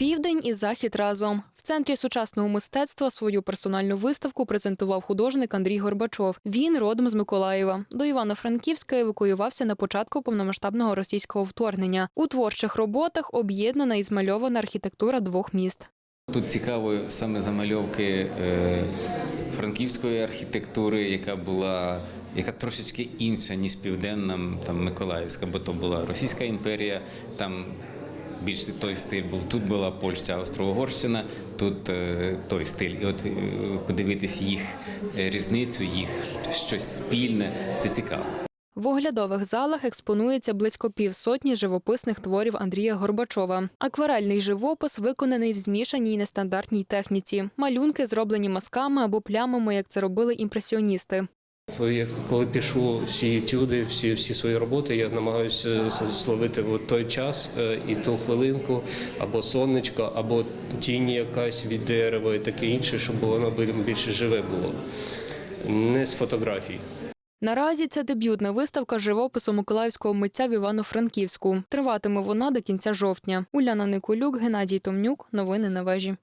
Південь і захід разом в центрі сучасного мистецтва свою персональну виставку презентував художник Андрій Горбачов. Він родом з Миколаєва. До Івано-Франківська евакуювався на початку повномасштабного російського вторгнення. У творчих роботах об'єднана і змальована архітектура двох міст. Тут цікаво саме замальовки е, франківської архітектури, яка була яка трошечки інша, ніж південна там Миколаївська, бо то була Російська імперія, там більше той стиль був. Тут була Польща, Австро-Угорщина, тут е, той стиль. І от е, подивитись їх е, різницю, їх щось спільне, це цікаво. В оглядових залах експонується близько півсотні живописних творів Андрія Горбачова. Акварельний живопис виконаний в змішаній нестандартній техніці. Малюнки зроблені мазками або плямами, як це робили імпресіоністи. Коли пишу всі етюди, всі, всі свої роботи, я намагаюся словити от той час е, і ту хвилинку, або сонечко, або тінь якась від дерева і таке інше, щоб воно більше живе було. Не з фотографій. Наразі це дебютна виставка живопису миколаївського митця в Івано-Франківську. Триватиме вона до кінця жовтня. Уляна Николюк, Геннадій Томнюк. Новини на вежі.